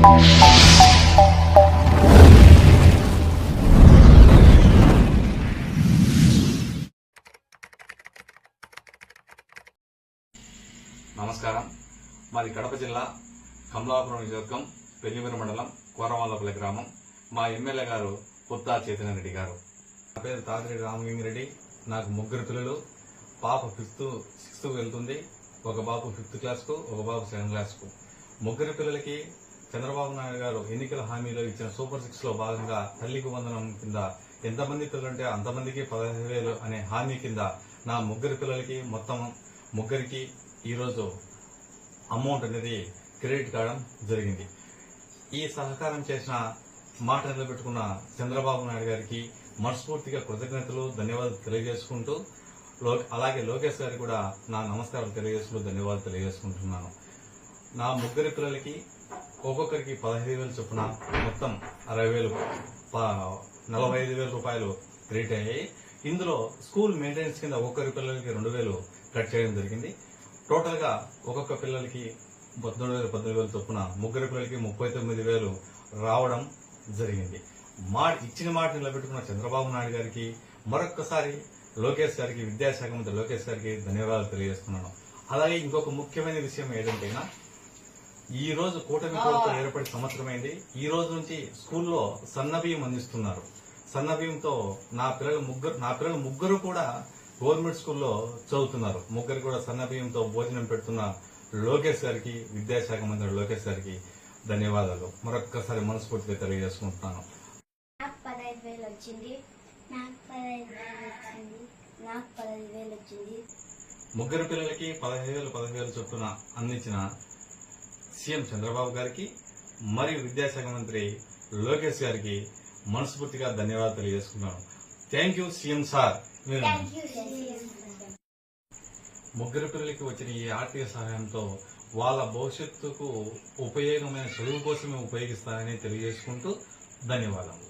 నమస్కారం. మాది కడప జిల్లా కమలాపురం నియోజకవర్గం పెళ్ళిమూరు మండలం కోరవాళ్ళపల్లి గ్రామం. మా ఎమ్మెల్యే గారు పుత్తా చైతన్య రెడ్డి గారు. నా పేరు తాతిరెడ్డి రామలింగిరెడ్డి. నాకు ముగ్గురు పిల్లలు. పాప ఫిఫ్త్ సిక్స్త్ వెళ్తుంది. ఒక బాబు ఫిఫ్త్ క్లాస్కు ఒక బాబు సెవెంత్ క్లాస్కు. ముగ్గురు పిల్లలకి చంద్రబాబు నాయుడు గారు ఎన్నికల హామీలో ఇచ్చిన సూపర్ సిక్స్లో భాగంగా తల్లికి వందనం కింద ఎంతమంది పిల్లలుంటే అంతమందికి పదహైదు వేలు అనే హామీ కింద నా ముగ్గురు పిల్లలకి మొత్తం ముగ్గురికి ఈరోజు అమౌంట్ అనేది క్రెడిట్ కావడం జరిగింది. ఈ సహకారం చేసిన మాట నిలబెట్టుకున్న చంద్రబాబు నాయుడు గారికి మనస్ఫూర్తిగా కృతజ్ఞతలు ధన్యవాదాలు తెలియజేసుకుంటూ లో- అలాగే లోకేష్ గారికి కూడా నా నమస్కారాలు తెలియజేసుకుంటూ ధన్యవాదాలు తెలియజేసుకుంటున్నాను. నా ముగ్గురి పిల్లలకి ఒక్కొక్కరికి పదహైదు వేలు చొప్పున మొత్తం అరవై వేలు ప- నలభై ఐదు వేల రూపాయలు క్రెడిట్ అయ్యాయి ఇందులో స్కూల్ మెయింటెనెన్స్ కింద ఒక్కొక్కరి పిల్లలకి రెండు వేలు కట్ చేయడం జరిగింది. టోటల్గా ఒక్కొక్క పిల్లలకి పద్నాలుగు వేలు పద్దెనిమిది వేలు చొప్పున ముగ్గురు పిల్లలకి ముప్పై తొమ్మిది వేలు రావడం జరిగింది. మా ఇచ్చిన మాట నిలబెట్టుకున్న చంద్రబాబు నాయుడు గారికి మరొక్కసారి లోకేష్ గారికి విద్యాశాఖ మంత్రి లోకేష్ గారికి ధన్యవాదాలు తెలియజేస్తున్నాను. అలాగే ఇంకొక ముఖ్యమైన విషయం ఏదంటేనా ఈ రోజు కూటమి ప్రభుత్వం ఏర్పడి సంవత్సరమైంది ఈ రోజు నుంచి స్కూల్లో సన్నబియ్యం అందిస్తున్నారు. సన్నబియ్యంతో నా పిల్లలు ముగ్గురు నా పిల్లలు ముగ్గురు కూడా గవర్నమెంట్ స్కూల్లో చదువుతున్నారు. ముగ్గురు కూడా సన్నబియ్యంతో భోజనం పెడుతున్న లోకేష్ గారికి విద్యాశాఖ మంత్రి లోకేష్ గారికి ధన్యవాదాలు. మరొక్కసారి మనస్ఫూర్తిగా తెలియజేసుకుంటున్నాను. నాకు పదహైదు వేలు వచ్చింది. నాకు పదహైదు వేలు వచ్చింది. నాకు పదహైదు వేలు వచ్చింది. ముగ్గురు పిల్లలకి పదహైదు వేలు పదహైదు వేలు చొప్పున అందించిన సీఎం చంద్రబాబు గారికి మరియు విద్యాశాఖ మంత్రి లోకేష్ గారికి మనస్ఫూర్తిగా ధన్యవాదాలు తెలియజేసుకున్నాను థ్యాంక్ యూ సీఎం సార్. ముగ్గురు పిల్లలకి వచ్చిన ఈ ఆర్థిక సహాయంతో వాళ్ళ భవిష్యత్తుకు ఉపయోగమైన చదువు కోసమే ఉపయోగిస్తారని తెలియజేసుకుంటూ ధన్యవాదాలు